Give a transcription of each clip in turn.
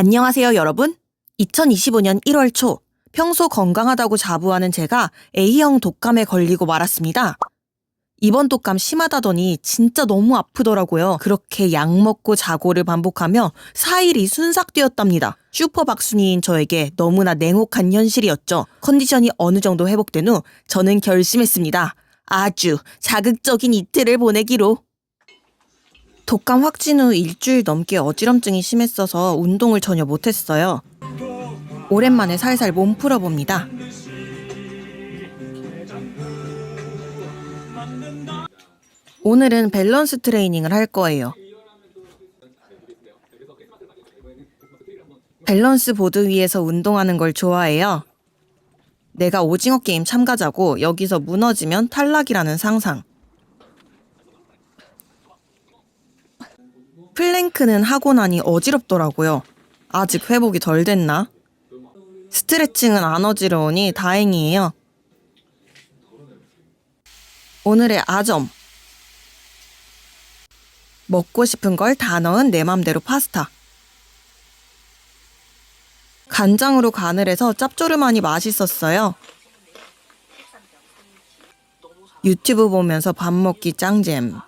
안녕하세요, 여러분. 2025년 1월 초, 평소 건강하다고 자부하는 제가 A형 독감에 걸리고 말았습니다. 이번 독감 심하다더니 진짜 너무 아프더라고요. 그렇게 약 먹고 자고를 반복하며 4일이 순삭되었답니다. 슈퍼 박순이인 저에게 너무나 냉혹한 현실이었죠. 컨디션이 어느 정도 회복된 후 저는 결심했습니다. 아주 자극적인 이틀을 보내기로. 독감 확진 후 일주일 넘게 어지럼증이 심했어서 운동을 전혀 못했어요. 오랜만에 살살 몸 풀어봅니다. 오늘은 밸런스 트레이닝을 할 거예요. 밸런스 보드 위에서 운동하는 걸 좋아해요. 내가 오징어 게임 참가자고 여기서 무너지면 탈락이라는 상상. 플랭크는 하고 나니 어지럽더라고요. 아직 회복이 덜 됐나? 스트레칭은 안 어지러우니 다행이에요. 오늘의 아점. 먹고 싶은 걸 다 넣은 내 맘대로 파스타. 간장으로 간을 해서 짭조름하니 맛있었어요. 유튜브 보면서 밥 먹기 짱잼.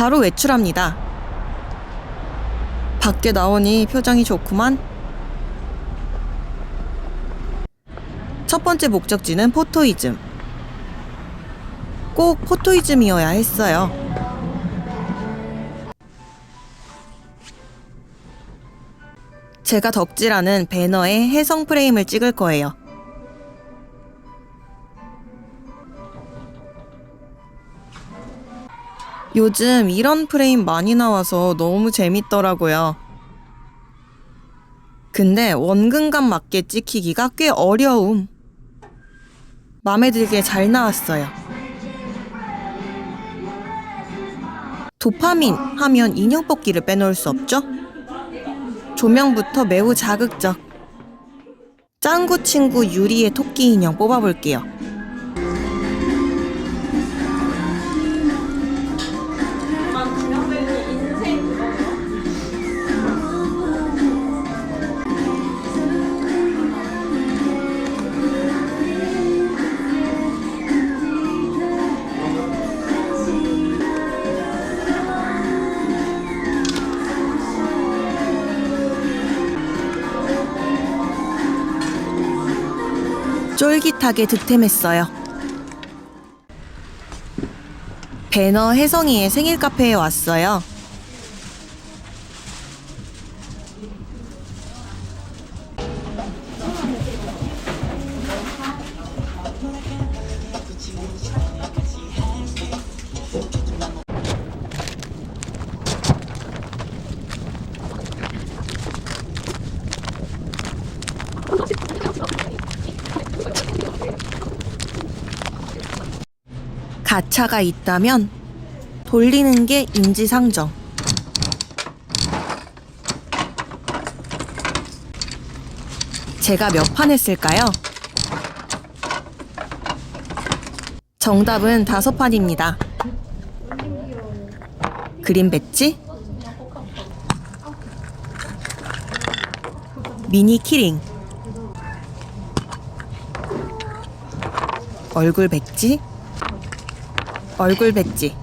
바로 외출합니다. 밖에 나오니 표정이 좋구만. 첫 번째 목적지는 포토이즘. 꼭 포토이즘이어야 했어요. 제가 덕질하는 배너에 해성 프레임을 찍을 거예요. 요즘 이런 프레임 많이 나와서 너무 재밌더라고요. 근데 원근감 맞게 찍히기가 꽤 어려움. 맘에 들게 잘 나왔어요. 도파민 하면 인형 뽑기를 빼놓을 수 없죠? 조명부터 매우 자극적. 짱구 친구 유리의 토끼 인형 뽑아볼게요. 쫄깃하게 득템했어요. 배너 혜성이의 생일 카페에 왔어요. 가차가 있다면 돌리는 게 인지상정. 제가 몇 판 했을까요? 정답은 다섯 판입니다. 그린 배지, 미니 키링, 얼굴 백지, 얼굴 백지.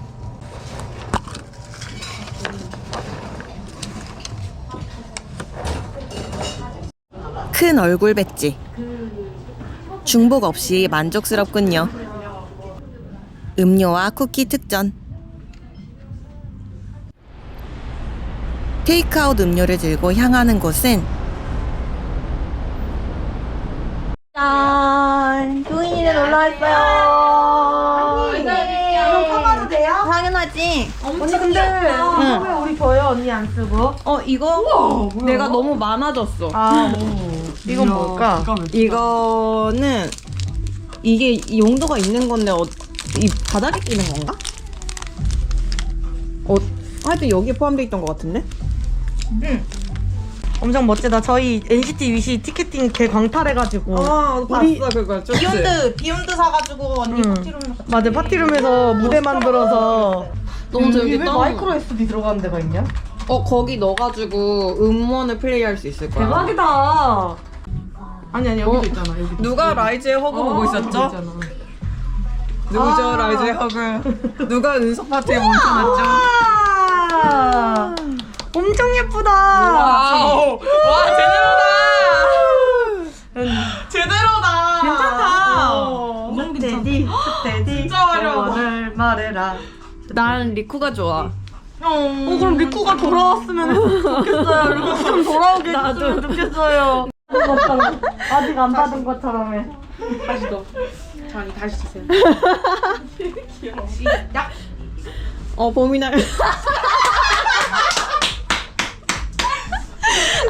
큰 얼굴 백지. 중복 없이 만족스럽군요. 음료와 쿠키 특전. 테이크아웃 음료를 들고 향하는 곳은 줘요 언니 안 쓰고? 어 이거 우와, 뭐야? 내가 너무 많아졌어. 아, 이건 뭘까? 이거는 이게 용도가 있는 건데 어, 이 바닥에 끼는 건가? 어 하여튼 여기에 포함되어 있던 것 같은데? 엄청 멋지다. 저희 NCT 위시 티켓팅 개 광탈해가지고. 아 우리- 그거 좀 비욘드, 비욘드 사가지고 언니 응. 파티룸 맞아 파티룸에서 무대 만들어서 너무 여기. 왜 마이크로 SD 들어가는 데가 있냐? 어 거기 넣어가지고 음원을 플레이할 수 있을 거야. 대박이다. 아니 아니 여기도 있잖아 여기. 누가 라이즈의 허그 보고 있었죠? 누구죠 라이즈의 허그? 누가 은석 파트에 멈춰놨죠? 아, 엄청 예쁘다. 와우 와 제대로다. 제대로다. 괜찮다. 스테디 스테디. 진짜 화려하다. 말해라. 난 리쿠가 좋아. 어 그럼 리쿠가 돌아왔으면 좋겠어요. 리쿠 좀 돌아오게 해줬으면 좋겠어요. 아직 안 받은 것처럼 해. 어 봄이날.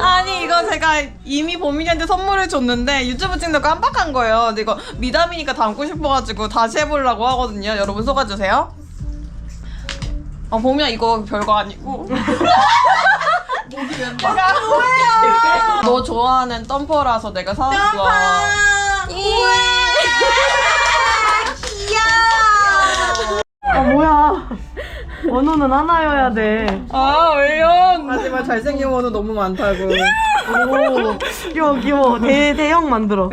아니 이거 제가 이미 보민이한테 선물을 줬는데 유튜브 찍는 거 깜빡한 거예요. 근데 이거 미담이니까 담고 싶어가지고 다시 해보려고 하거든요. 여러분 속아주세요. 아 보민아 이거 별거 아니고. 내가 뭐예요? 너 좋아하는 덤퍼라서 내가 사왔어. 아 뭐야? 원호는 하나여야 돼. 아 왜요? 하지만 잘생긴 원은 너무 많다고. 오 귀여워 귀여워. 대 대형 만들어.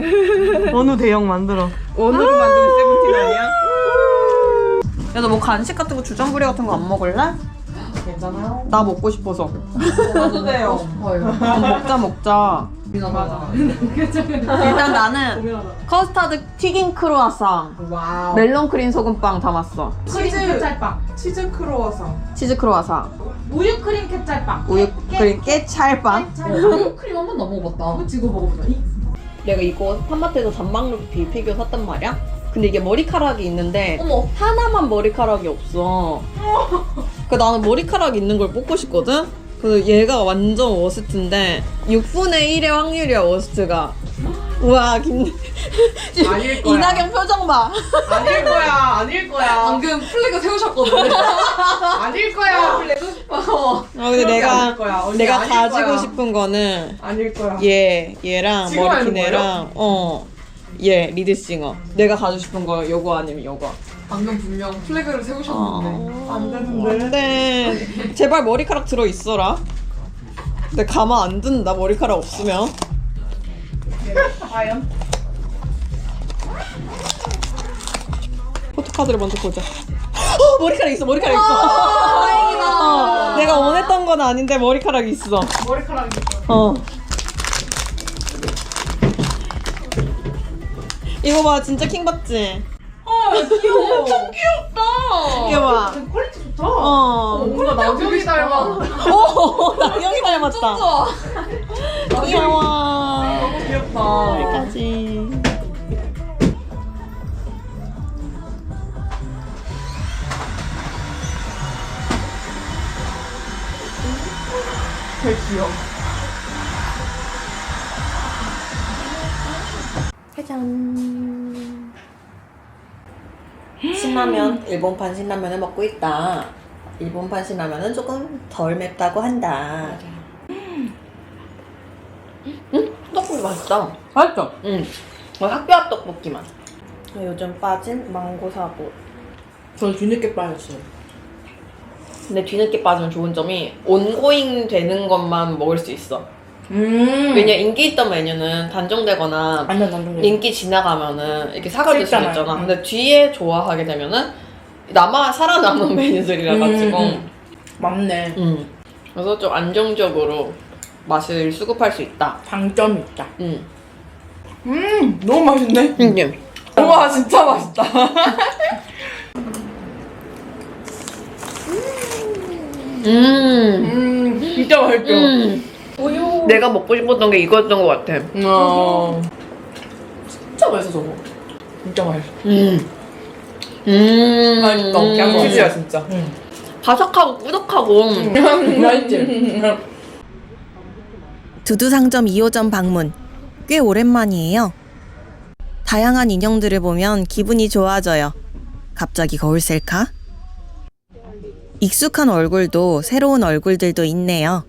원호 대형 만들어. 원으로 만드는 세븐틴 아니야? 야, 너 뭐 간식 같은 거 주전부리 같은 거 안 먹을래? 괜찮아요? 나 먹고 싶어서. 먹어도 돼요. 먹자, 먹자. 일단 나는 커스타드 튀김 크로아상, 멜론 크림 소금빵 담았어. 치즈 짤빵, 치즈 크로와상, 치즈 크로아상, 우유 크림 캣짤빵. 우유 크림 깨찰빵. 우유 크림 한 번도 안 먹어봤다. 지금 먹어보자. 내가 이거 판마트에서 단방루피 피규어 샀단 말이야? 근데 이게 머리카락이 있는데 어머. 하나만 머리카락이 없어. 그 나는 머리카락 있는 걸 뽑고 싶거든? 그래서 얘가 완전 워스트인데 6분의 1의 확률이야 워스트가. 우와 김 아닐 거야. 이낙연 표정 봐. 아닐 거야, 아닐 거야. 방금 플래그 세우셨거든. 아닐 거야, 플래그. 어. 어 근데 내가 아닐 거야. 언니 내가 아닐 가지고 거야. 싶은 거는 아닐 거야. 얘 얘랑 지금 하는 머리핀이랑 어 얘 리드싱어. 내가 가지고 싶은 거 요거 아니면 요거. 방금 분명 플래그를 세우셨는데. 안 되는데. 근데 제발 머리카락 들어 있어라. 근데 가만 안 둔다 머리카락 없으면. 과연? 포토카드를 먼저 보자. 어, 머리카락 있어 머리카락 있어. 다행이다. 어, 내가 원했던 건 아닌데 머리카락이 있어. 머리카락이 있어. 어. 이거 봐 진짜 킹 받지? 귀여워. 엄청 귀엽다. 이거 봐. 퀄리티 좋다. 어. 뭔가 나경이 닮아. 오 나경이 닮았다. 귀여워. 너무 귀엽다. 여기까지. 되게 귀여워. 짜잔. 신라면, 일본판 신라면을 먹고 있다. 일본판 신라면은 조금 덜 맵다고 한다. 음, 떡볶이 맛있다. 맛있죠? 응. 어, 학교 앞 떡볶이 맛. 요즘 빠진 망고 사고. 저 뒤늦게 빠졌어요. 근데 뒤늦게 빠지면 좋은 점이 온고잉 되는 것만 먹을 수 있어. 음. 왜냐 인기 있던 메뉴는 단종되거나 완전 단종돼. 인기 지나가면 이렇게 사가질 수. 있잖아. 음. 근데 뒤에 좋아하게 되면은 남아 살아남은 메뉴들이라 가지고. 음, 음. 맞네. 음. 그래서 좀 안정적으로 맛을 수급할 수 있다. 장점이 있다. 음. 음, 너무 맛있네. 음. 우와, 진짜 맛있다. 음. 음, 진짜 맛있죠? 음. 내가 먹고 싶었던 게 이거였던 것 같아. 어. 진짜 맛있어, 저거. 진짜 맛있어. 음. 음. 맛있다. 그냥 치즈야, 진짜. 바삭하고 꾸덕하고. 맛있지? 두두상점 2호점 방문. 꽤 오랜만이에요. 다양한 인형들을 보면 기분이 좋아져요. 갑자기 거울 셀카? 익숙한 얼굴도 새로운 얼굴들도 있네요.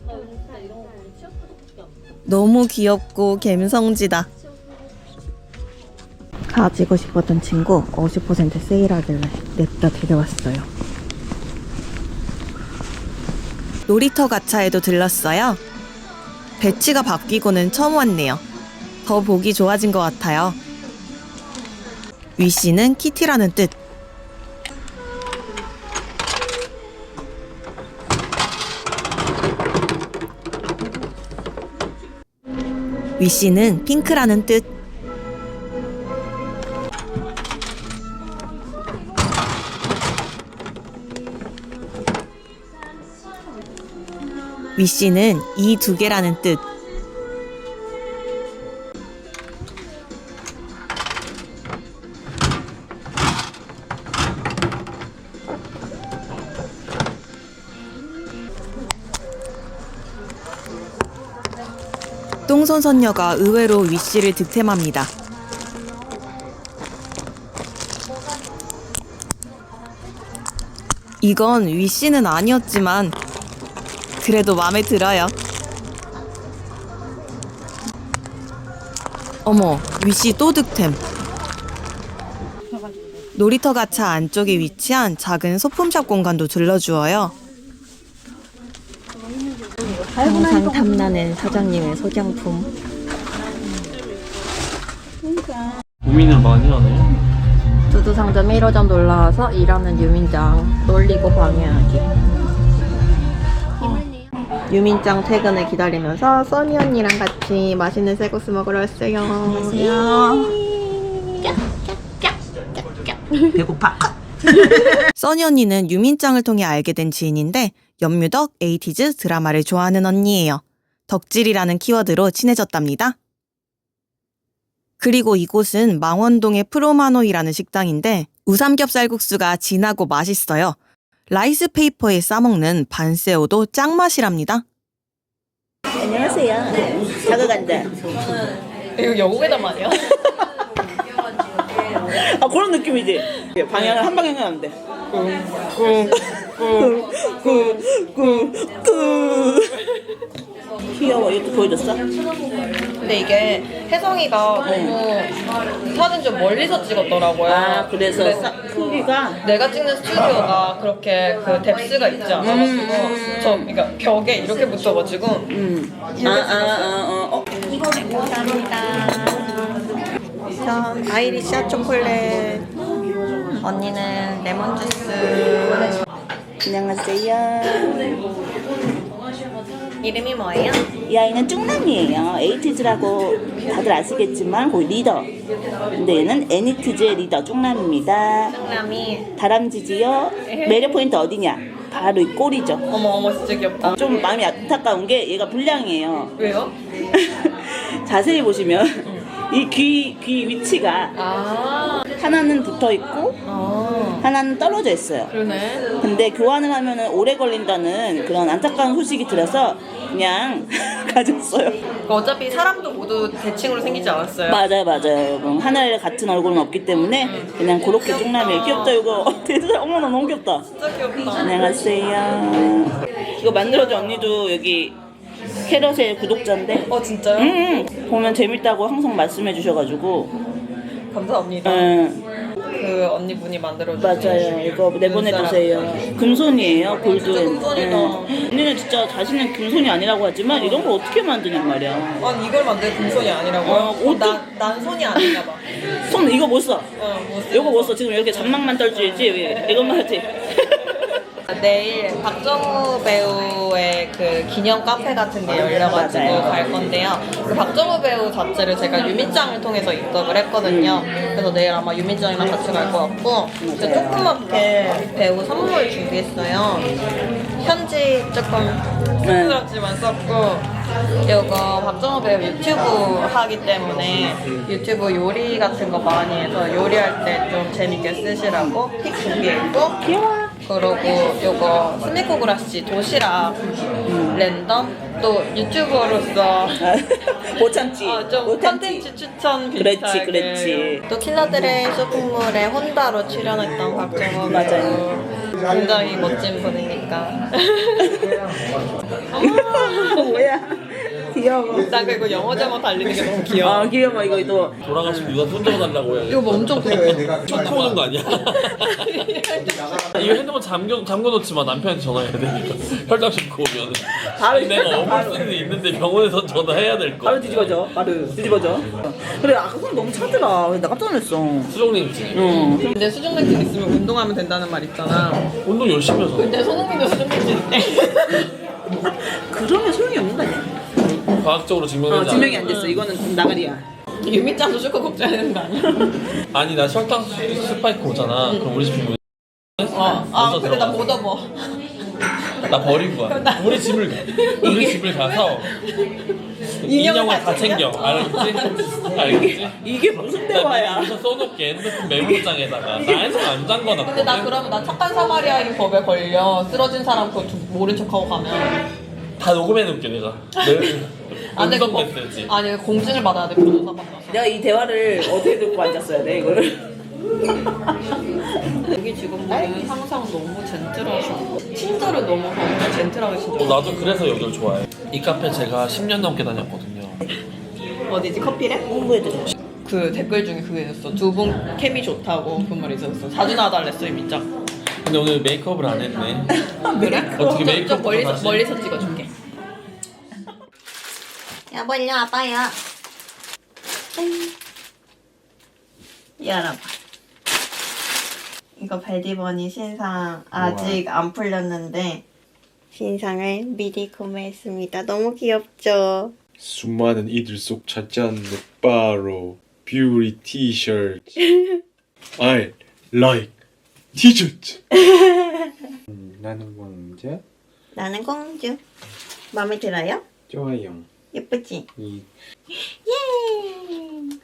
너무 귀엽고 갬성지다. 가지고 싶었던 친구 50% 세일하길래 냅다 데려왔어요. 놀이터 가차에도 들렀어요. 배치가 바뀌고는 처음 왔네요. 더 보기 좋아진 것 같아요. 위씨는 키티라는 뜻. 위씨는 핑크라는 뜻. 위씨는 이 두 개라는 뜻. 똥손 선녀가 의외로 위씨를 득템합니다. 이건 위씨는 아니었지만 그래도 마음에 들어요. 어머, 위씨 또 득템. 놀이터 가차 안쪽에 위치한 작은 소품샵 공간도 들러주어요. 항상 탐나는 사장님의 소장품. 고민을 많이 하네. 두두 상점 1호점 놀러와서 일하는 유민장 놀리고 방해하기. 유민장 퇴근을 기다리면서 써니 언니랑 같이 맛있는 쌀국수 먹으러 왔어요. 안녕하세요. 써니 언니는 유민짱을 통해 알게 된 지인인데 연뮤덕 에이티즈 드라마를 좋아하는 언니예요. 덕질이라는 키워드로 친해졌답니다. 그리고 이곳은 망원동의 프로마노이라는 식당인데 우삼겹 쌀국수가 진하고 맛있어요. 라이스 페이퍼에 싸먹는 반새우도 짱맛이랍니다. 안녕하세요. 자극한다. 이거 영국에다 말이야? 아 그런 느낌이지. 방향을 한 방향은 안 돼. 쿵쿵 쿵쿵쿵쿵 귀여워. 이것도 보여줬어? 근데 이게 혜성이가 너무 사진 좀 멀리서 찍었더라고요. 아 그래서 크기가 내가 찍는 스튜디오가 그렇게 그 뎁스가 있지 않아가지고 저 그러니까 벽에 이렇게 붙어가지고 음. 아아아 어. 어. 전 아이리샤 초콜릿. 언니는 레몬 주스. 안녕하세요. 이름이 뭐예요? 이 아이는 쭈남이에요. 에이티즈라고 다들 아시겠지만 거의 리더. 근데 얘는 애니티즈의 리더 쭈남입니다. 쭈남이 다람쥐지요. 매력 포인트 어디냐? 바로 이 꼬리죠. 어머 어머 진짜 귀엽다. 어, 좀 마음이 안타까운 게 얘가 불량이에요. 왜요? 자세히 보시면 이 귀 귀 위치가 아, 하나는 붙어 있고 아 하나는 떨어져 있어요. 그러네. 근데 교환을 하면은 오래 걸린다는 그런 안타까운 소식이 들어서 그냥 가졌어요. 어차피 사람도 모두 대칭으로 생기지 않았어요. 맞아요, 맞아요, 여러분. 하나에 같은 얼굴은 없기 때문에 그냥 그렇게 쪽남이에요. 귀엽다, 이거. 어, 대단, 어머나, 너무 귀엽다. 진짜 귀엽다. 안녕하세요. 이거 만들어준 언니도 여기 캐럿의 구독자인데. 어 진짜요? 음, 음. 보면 재밌다고 항상 말씀해 주셔가지고. 감사합니다. 음, 그 언니분이 만들어주신 맞아요. 이거 내보내주세요. 금손이에요, 골든. 진짜 금손이다. 음. 언니는 진짜 자신은 금손이 아니라고 하지만 이런 걸 어떻게 만드냔 말이야. 아니 이걸 만들 금손이 아니라고요? 어, 어떡- 난, 난 손이 아닌가 봐. 손 이거 못 써. 어, 뭐 쓰- 이거 못 써. 지금 이렇게 잔망만 떨지지. 왜 이것만 하지. 내일 박정우 배우의 그 기념 카페 같은 게 열려가지고. 갈 건데요. 그 박정우 배우 자체를 제가 유민짱을 통해서 입덕을 했거든요. 그래서 내일 아마 유민짱이랑 같이 갈 것 같고 이제 조그맣게 배우 선물 준비했어요. 편지 조금 쑥스럽지만 썼고 이거 박정우 배우 유튜브 하기 때문에 유튜브 요리 같은 거 많이 해서 요리할 때 좀 재밌게 쓰시라고 픽 준비했고 귀여워. 그러고 요거 스미코그라시 도시락 랜덤 또 유튜버로서 못 참지. 어, 좀 못 참지. 컨텐츠 추천 그렇지, 비슷하게 그렇지. 또 킬러들의 쇼핑몰에 혼다로 출연했던 박정호 맞아요. 배우 굉장히 멋진 분이니까 뭐야. 귀여워. 난 그리고 영어 제목 달리는 게 너무 귀여워. 아 귀여워 이거 또. 돌아가시면 누가 손 잡아달라고 해요. 이거 뭐 엄청 커. 초 오는 거 아니야? 이거 핸드폰 잠겨 잠궈 놓지 마 남편한테 전화해야 되니까 혈당 싣고 오면. 바로 내가 수는 있는데 병원에서 전화해야 될 거. 바로 뒤집어져. 바로 뒤집어져. 그래 아까 그건 너무 차더라. 나 깜짝 놀랐어. 수족냉증. 응. 근데 수족냉증 있으면 운동하면 된다는 말 있잖아. 운동 열심히 해서. 근데 손흥민도 수족냉증 있대. 그러면 소용이 없는 거 아니야? 과학적으로 어, 증명되지 증명이 않은 안 됐어. 이거는 좀 나가리야. 유미짱도 슈커 걱정해야 되는 거 아니야? 아니 나 혈당 스파이크 오잖아. 그럼 우리 집 비밀. 어. 아 근데 나 못 업어. 나 버리고 가. 우리 집을 가. 우리 집을 가서 인형을 다 챙겨. 알겠지? 알겠지? 이게 무슨 나 대화야? 여기서 써놓게 핸드폰 메모장에다가 나 핸드폰 안 잠궈놨거든. 근데 나 그러면 나 착한 사마리아인 법에 걸려 쓰러진 사람 그거 두- 모른 척하고 가면 다 녹음해놓을게 내가. 내 안 돼, 음성 그거. 메시지. 아니 공증을 받아야 돼 변호사 받아서 내가 이 대화를 어떻게 듣고 앉았어야 돼 이거를? 여기 직원분은 항상 너무 젠틀하시고 친절을 너무 너무 젠틀하게 진짜 어, 나도 그래서 여기를 좋아해. 이 카페 제가 10년 넘게 다녔거든요. 어디지 커피랩? 홍보해드려. 그 댓글 중에 그게 있었어 두 분 케미 좋다고 그 말이 있었어 사진 하나 달랬어 이미짱 근데 오늘 메이크업을 안 했네. 그래? 어떻게 좀- 메이크업부터 좀 멀리서, 다시? 멀리서 찍어줄게 여보 일로 와봐요. 열어봐. 이거 벨디버니 신상 아직 안 풀렸는데 신상을 미리 구매했습니다. 너무 귀엽죠? 수많은 이들 속 찾지 않는 바로 뷰리 티셔츠 I like 티셔츠 음, 나는 왕자 나는 공주. 마음에 들어요? 좋아요 예쁘지? 이 예!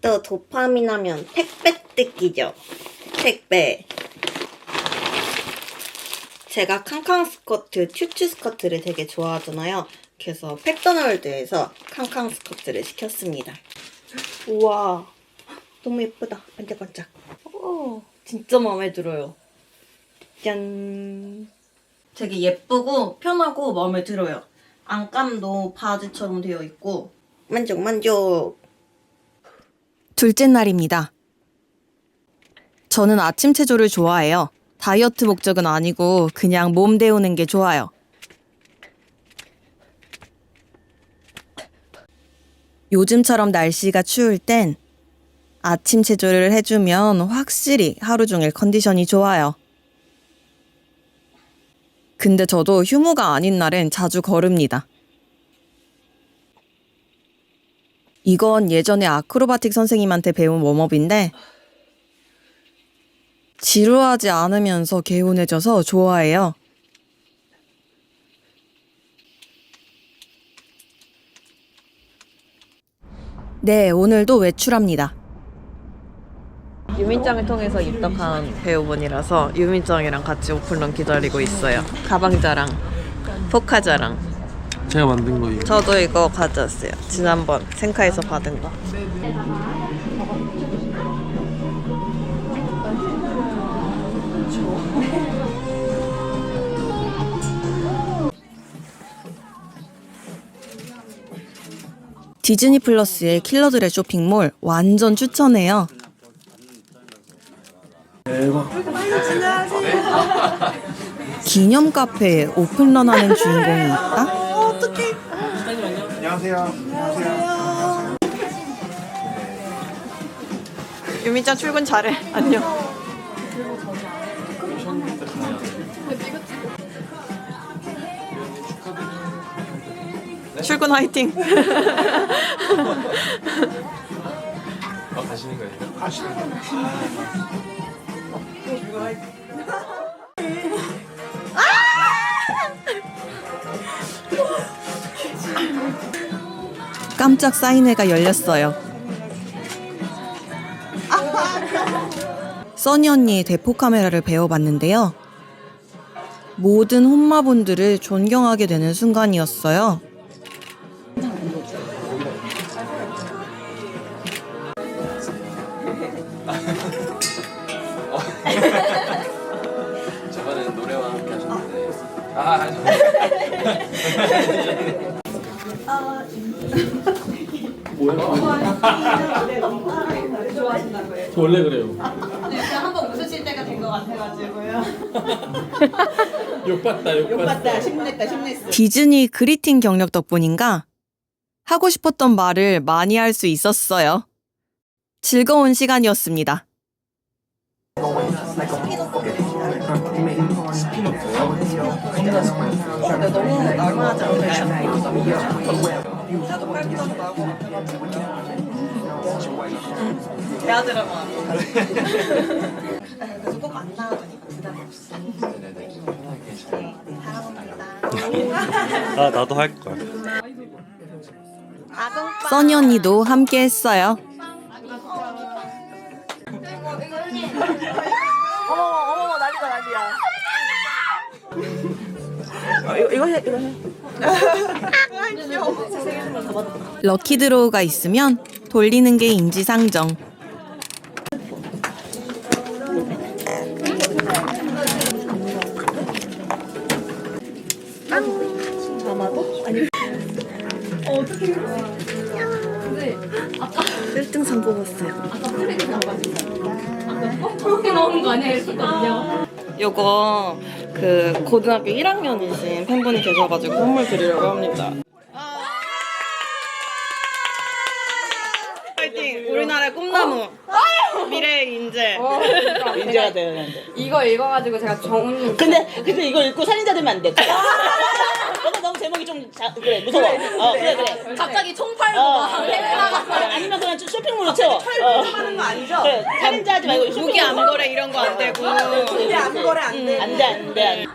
또 도파민 하면 택배 뜯기죠? 택배. 제가 캉캉 스커트, 튜튜 스커트를 되게 좋아하잖아요. 그래서 팩더널드에서 캉캉 스커트를 시켰습니다. 우와, 너무 예쁘다. 반짝반짝. 오, 진짜 마음에 들어요. 짠. 되게 예쁘고 편하고 마음에 들어요. 안감도 바지처럼 되어 있고 만족 만족. 둘째 날입니다. 저는 아침 체조를 좋아해요. 다이어트 목적은 아니고 그냥 몸 데우는 게 좋아요. 요즘처럼 날씨가 추울 땐 아침 체조를 해주면 확실히 하루 종일 컨디션이 좋아요. 근데 저도 휴무가 아닌 날엔 자주 걸읍니다. 이건 예전에 아크로바틱 선생님한테 배운 웜업인데 지루하지 않으면서 개운해져서 좋아해요. 네, 오늘도 외출합니다. 유민짱을 통해서 입덕한 배우분이라서 유민짱이랑 같이 오픈런 기다리고 있어요 가방 자랑 포카 자랑 제가 만든 거예요. 저도 이거 가져왔어요 지난번 생카에서 받은 거 디즈니 플러스의 킬러들의 쇼핑몰 완전 추천해요. 기념 카페에 오픈런 하는 주인공이 있다? 유민짱 출근 잘해. 안녕. 출근 화이팅. 아, 가시는 거예요? 깜짝 사인회가 열렸어요. 써니 언니의 대포 카메라를 배워봤는데요. 모든 혼마분들을 존경하게 되는 순간이었어요. 원래 그래요. 한번 웃으실 때가 된 것 같아가지고요. 욕봤다 욕봤다. 심냈다 심냈어. 디즈니 그리팅 경력 덕분인가 하고 싶었던 말을 많이 할 수 있었어요. 즐거운 시간이었습니다. 대화 드라마. 그래서 꼭안 나와주니까 부담. 네, 사랑합니다. 아 나도 할 거야. 아동빵. 써니 언니도 함께 했어요. 럭키 드로우가 있으면 돌리는 게 인지상정. 요거 그 고등학교 1학년이신 팬분이 계셔가지고 선물 드리려고 합니다. 파이팅! 우리나라의 꿈나무 미래의 인재. 인재가 되는데. 이거 읽어가지고 제가 정훈님 근데 근데 이걸 읽고 살인자 되면 안 돼. 자, 그래 무서워. 어 그래 그래. 갑자기 총 팔고 어, 막 그래. 아니면 그냥 쇼핑몰로 채워. 어. 하는 거 아니죠? 그래, 살인자 하지 말고 무기 암거래 이런 거 안 되고. 무기 암거래 안 돼. 안돼 안돼 안 돼.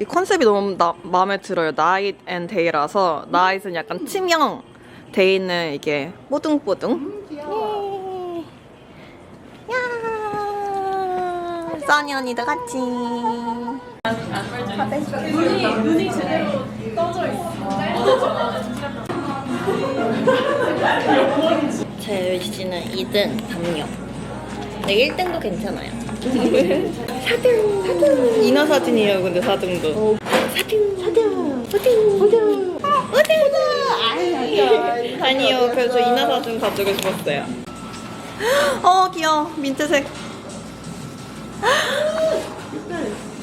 이 컨셉이 너무 나, 마음에 들어요. Night and Day라서 Night은 약간 치명, Day는 이게 뽀둥뽀둥. 써니 언니도 같이. 제 씨는 2등 담요. 근데 1등도 괜찮아요. 4등, 4등. 인어 사진이에요, 근데 4등도. 4등, 4등, 4등, 4등. 5등! 아니요, 그래서 인어 사진 가지고 싶었어요. 어, 귀여워. 민트색.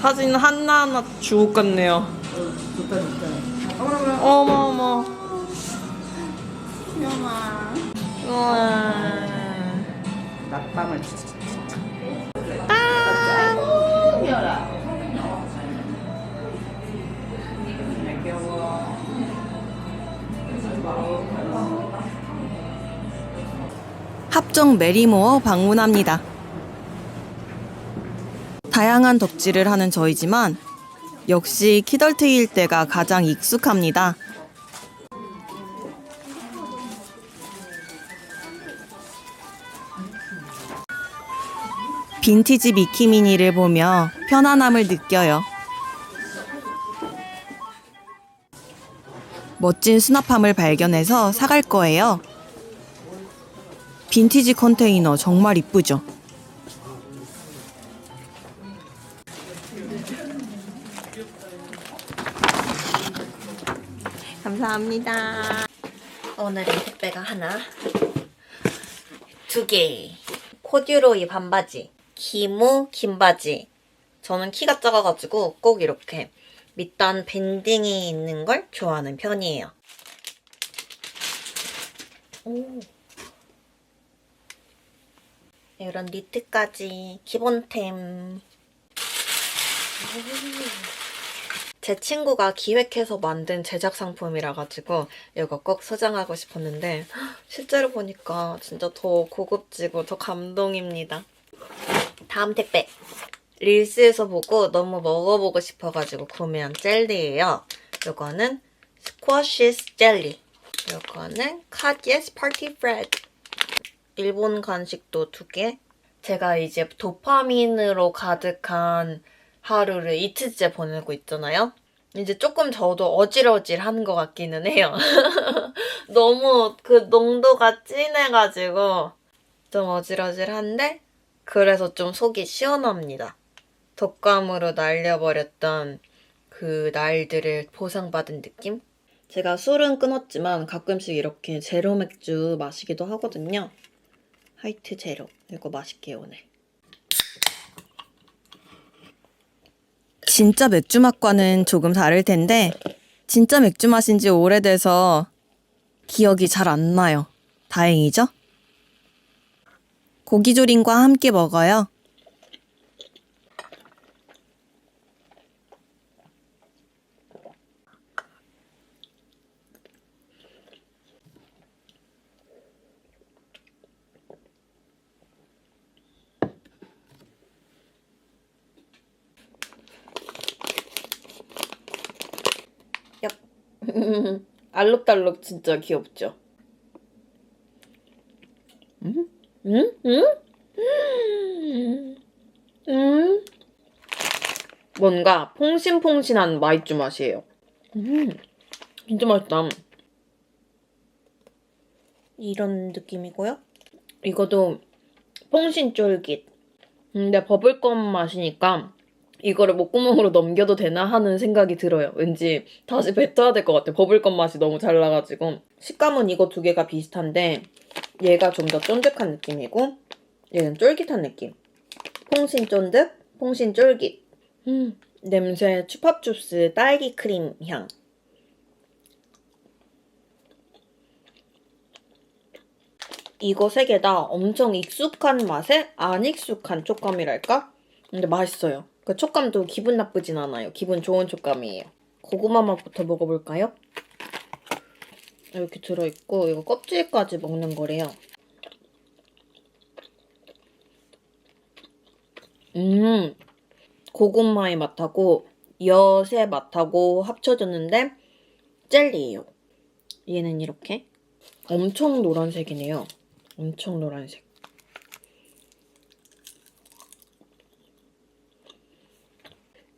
사진 하나하나 주옥 같네요. 어머, 어머. 우와. 낮밤을 합정 메리모어 방문합니다. 다양한 덕질을 하는 저희지만 역시 키덜트일 때가 가장 익숙합니다. 빈티지 미키미니를 보며 편안함을 느껴요. 멋진 수납함을 발견해서 사갈 거예요. 빈티지 컨테이너 정말 이쁘죠? 감사합니다. 오늘의 택배가 하나, 두 개. 코듀로이 반바지, 기모 긴 바지. 저는 키가 작아가지고 꼭 이렇게 밑단 밴딩이 있는 걸 좋아하는 편이에요. 오. 이런 니트까지 기본템. 제 친구가 기획해서 만든 제작 상품이라 가지고 이거 꼭 소장하고 싶었는데 실제로 보니까 진짜 더 고급지고 더 감동입니다. 다음 택배. 릴스에서 보고 너무 먹어보고 싶어가지고 구매한 젤리예요. 이거는 스쿼시스 젤리. 이거는 카디에스 파티 브레드. 일본 간식도 두 개. 제가 이제 도파민으로 가득한 하루를 이틀째 보내고 있잖아요. 이제 조금 저도 어질어질한 것 같기는 해요. 너무 그 농도가 진해가지고 좀 어질어질한데 그래서 좀 속이 시원합니다. 독감으로 날려버렸던 그 날들을 보상받은 느낌? 제가 술은 끊었지만 가끔씩 이렇게 제로 맥주 마시기도 하거든요. 화이트 제로. 이거 맛있게요, 오늘. 진짜 맥주 맛과는 조금 다를 텐데 진짜 맥주 마신 지 오래돼서 기억이 잘 안 나요. 다행이죠? 고기조림과 함께 먹어요. 알록달록 진짜 귀엽죠? 음? 음? 음? 음? 음? 뭔가 퐁신퐁신한 마이쮸 맛이에요. 음, 진짜 맛있다. 이런 느낌이고요. 이것도 퐁신 쫄깃. 근데 버블껌 맛이니까 이거를 목구멍으로 넘겨도 되나 하는 생각이 들어요. 왠지 다시 뱉어야 될 것 같아. 버블껌 맛이 너무 잘 나가지고. 식감은 이거 두 개가 비슷한데 얘가 좀 더 쫀득한 느낌이고 얘는 쫄깃한 느낌. 퐁신 쫀득, 퐁신 쫄깃. 음, 냄새 추팝주스 딸기 크림 향. 이거 세 개 다 엄청 익숙한 맛에 안 익숙한 촉감이랄까? 근데 맛있어요. 그 촉감도 기분 나쁘진 않아요. 기분 좋은 촉감이에요. 고구마 맛부터 먹어볼까요? 이렇게 들어있고 이거 껍질까지 먹는 거래요. 음, 고구마의 맛하고 엿의 맛하고 합쳐졌는데 젤리예요. 얘는 이렇게 엄청 노란색이네요. 엄청 노란색.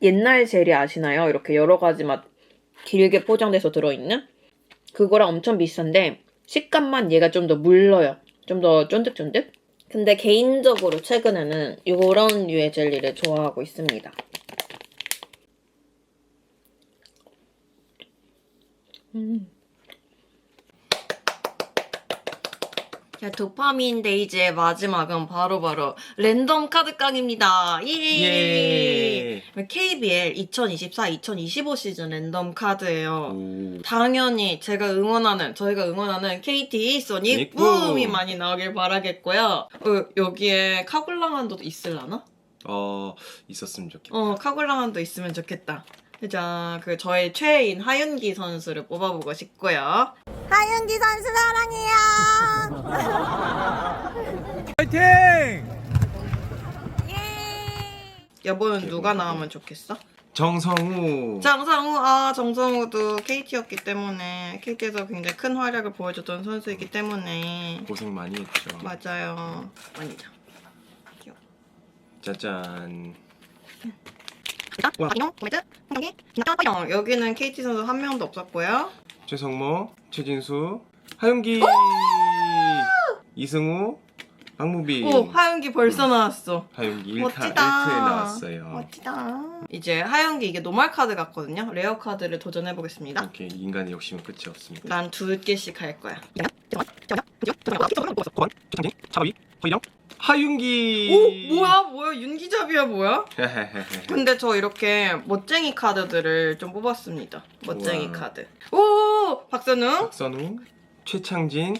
옛날 젤리 아시나요? 이렇게 여러 가지 맛 길게 포장돼서 들어있는? 그거랑 엄청 비슷한데 식감만 얘가 좀 더 물러요. 좀 더 쫀득쫀득? 근데 개인적으로 최근에는 이런 류의 젤리를 좋아하고 있습니다. 음. 자, 도파민 데이즈의 마지막은 바로바로 랜덤 카드 깡입니다. 예! KBL 2024-2025 시즌 랜덤 카드예요. 당연히 제가 응원하는 저희가 응원하는 KT 소닉 붐. 붐이 많이 나오길 바라겠고요. 어, 여기에 카굴랑한도 있을라나? 어 있었으면 좋겠다. 어 카굴랑한도 있으면 좋겠다. 자, 그 저의 최애인 하윤기 선수를 뽑아보고 싶고요. 하윤기 선수 사랑해요. 파이팅! 여보는 누가 나오면 좋겠어? 정성우. 정성우, 아, 정성우도 KT였기 때문에, KT에서 굉장히 큰 활약을 보여줬던 선수이기 때문에. 고생 많이 했죠. 맞아요. 아니죠. 짜잔. 어, 여기는 KT 선수 한 명도 없었고요. 최성모, 최진수, 하윤기, 이승우, 박무빈. 오, 하윤기 벌써 나왔어. 하윤기 1타, 멋지다. 1트에 나왔어요. 멋지다. 이제 하윤기 이게 노말 카드 같거든요. 레어 카드를 도전해 보겠습니다. 이렇게 인간의 욕심은 끝이 없습니다. 난 두 개씩 할 거야. 하윤기. 오, 뭐야, 뭐야, 윤기잡이야, 뭐야? 근데 저 이렇게 멋쟁이 카드들을 좀 뽑았습니다. 멋쟁이 우와. 카드. 오, 박선웅. 박선우, 최창진.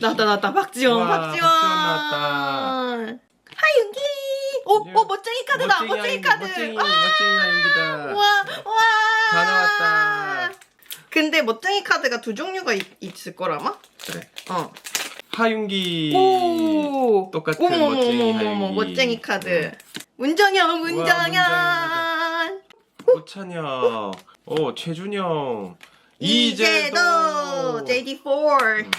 나왔다, 나왔다. 박지원, 우와, 박지원. 나왔다. 하윤기. 오, 예. 오, 멋쟁이 카드다. 멋쟁이, 하윤기, 카드. 멋쟁이, 와, 멋쟁이 하윤기다. 와, 와. 다 나왔다. 근데 멋쟁이 카드가 두 종류가 있, 있을 거라마? 그래. 어. 하윤기. 오. 똑같은 어머머머머머, 멋쟁이 하윤기. 멋쟁이 카드. 문정현, 문정현. 고찬혁, 어 최준영, 이제도 이제도. JD4. 음.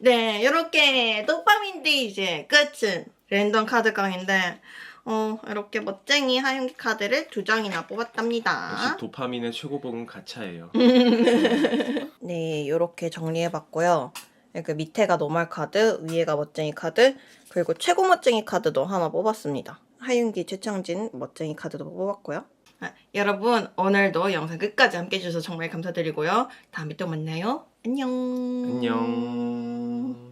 네, 이렇게 도파민데 이제 끝은 랜덤 카드 강인데 어 이렇게 멋쟁이 하윤기 카드를 두 장이나 뽑았답니다. 역시 도파민의 최고봉은 가차예요. 네, 이렇게 정리해봤고요. 이렇게 밑에가 노말 카드, 위에가 멋쟁이 카드, 그리고 최고 멋쟁이 카드도 하나 뽑았습니다. 하윤기, 최창진 멋쟁이 카드도 뽑았고요. 아, 여러분 오늘도 영상 끝까지 함께 해주셔서 정말 감사드리고요. 다음에 또 만나요. 안녕. 안녕.